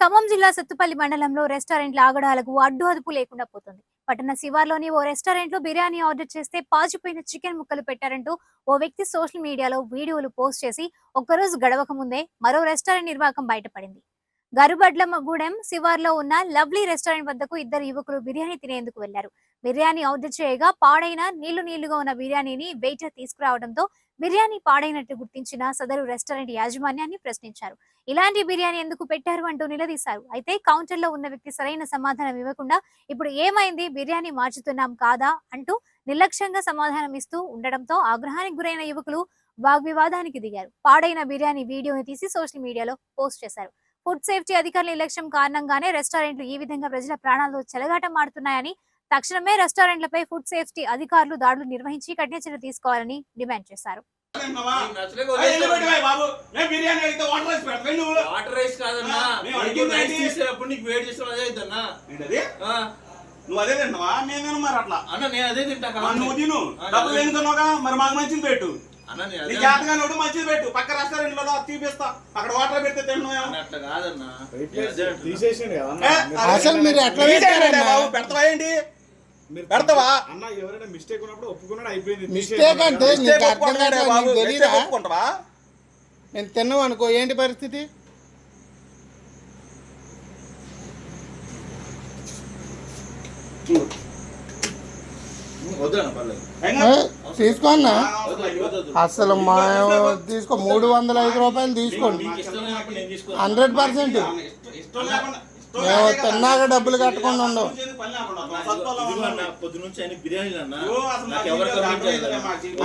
ఖమ్మం జిల్లా సత్తుపల్లి మండలంలో రెస్టారెంట్ల ఆగడాలకు అడ్డు అదుపు లేకుండా పోతుంది. పట్టణ శివార్లోని ఓ రెస్టారెంట్లో బిర్యానీ ఆర్డర్ చేస్తే పాచిపోయిన చికెన్ ముక్కలు పెట్టారంటూ ఓ వ్యక్తి సోషల్ మీడియాలో వీడియోలు పోస్ట్ చేసి ఒక్కరోజు గడవక ముందే మరో రెస్టారెంట్ నిర్వాహకం బయటపడింది. గరుబడ్లగూడెం శివార్లో ఉన్న లవ్లీ రెస్టారెంట్ వద్దకు ఇద్దరు యువకులు బిర్యానీ తినేందుకు వెళ్ళారు. బిర్యానీ ఆర్డర్ చేయగా పాడైన నీళ్ళు నీళ్ళుగా ఉన్న బిర్యానీని వెయిటర్ తీసుకురావడంతో బిర్యానీ పాడైనట్టు గుర్తించిన సదరు రెస్టారెంట్ యాజమాన్యాన్ని ప్రశ్నించారు. ఇలాంటి బిర్యానీ ఎందుకు పెట్టారు? అంటూ నిలదీశారు. అయితే కౌంటర్లో ఉన్న వ్యక్తి సరైన సమాధానం ఇవ్వకుండా ఇప్పుడు ఏమైంది? బిర్యానీ మార్చుతున్నాం కాదా? అంటూ నిర్లక్ష్యంగా సమాధానం ఇస్తూ ఉండడంతో ఆగ్రహానికి గురైన యువకులు వాగ్వివాదానికి దిగారు. పాడైన బిర్యానీ వీడియోని తీసి సోషల్ మీడియాలో పోస్ట్ చేశారు. ఫుడ్ సేఫ్టీ అధికారుల నిర్లక్ష్యం కారణంగానే రెస్టారెంట్లు ఈ విధంగా ప్రజల ప్రాణాలు చెలగాటం మారుతున్నాయని తక్షణమే రెస్టారెంట్లపై ఫుడ్ సేఫ్టీ అధికారులు దాడులు నిర్వహించి కఠిన చర్యలు తీసుకోవాలని డిమాండ్ చేశారు. వాటర్ రైస్ నువ్వు కాదన్నా నీకు వేడి చేసిన అదే అవుతుందన్నా నువ్వు నేను తిను మరి అట్లా. అన్న నేను అదే తింటా నువ్వు తిను. డబ్బులు. ఎందుకున్నావుగా మరి మాకు మంచిది పెట్టు. నీ జాతగా నోడు మంచిది పెట్టు. పక్క రెస్టారెంట్లో తీపిస్తా. అక్కడ వాటర్ పెడితే. ఏ, మీరు- అసలు మీరు ఎట్లా? బాబు. పెడతావా? అన్న ఎవరైనా మిస్టేక్ ఉన్నప్పుడు ఒప్పుకున్నాడు అయిపోయింది మిస్టేక్ తీసేయండి అంటే కదా. నీకు అర్థం బాబు? ఒప్పుకుంటావా నేను తిన్నాం అనుకో ఏంటి పరిస్థితి వద్దు అన్న పర్లేదు ఏంగా? ఏ, తీసుకో అన్న వద్దు, వద్దు, వద్దు. అసలు మా తీసుకో మూడు వందల ఐదు రూపాయలు తీసుకోండి. హండ్రెడ్ పర్సెంట్ మేము. తిన్నాక డబ్బులు కట్టకుండా ఉండవు.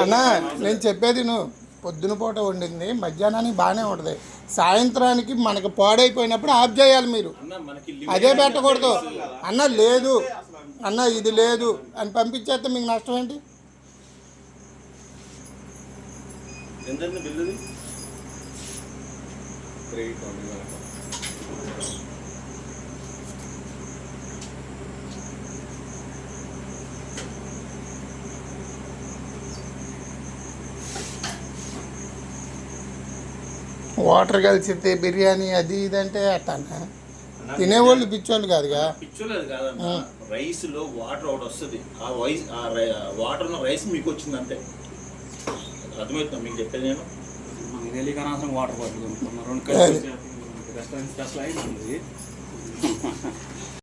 అన్న, నేను చెప్పేది నువ్వు పొద్దున పూట వండింది మధ్యాహ్నానికి బాగానే ఉంటుంది. సాయంత్రానికి మనకు పాడైపోయినప్పుడు ఆఫ్ చేయాలి మీరు. అన్న మనకి అదే పెట్టకూడదు. అన్న లేదు. అన్న ఇది లేదు. అని పంపించేస్తే మీకు నష్టం ఏంటి? బిల్లుది? వాటర్ కలిసితే బిర్యానీ అది ఇది అంటే అట్టన్నా తినేవాళ్ళు పిచ్చోళ్ళు కాదుగా? పిచ్చోలేదు కాదన్న రైస్లో వాటర్ ఒకటి వస్తుంది. ఆ వైస్ ఆ వాటర్లో రైస్ మీకు వచ్చింది అంతే. అర్థమవుతుందా మీకు చెప్పేది నేను? వాటర్ బాటిల్ కొనుక్కున్నాం రెండు స్పెషల్ అయింది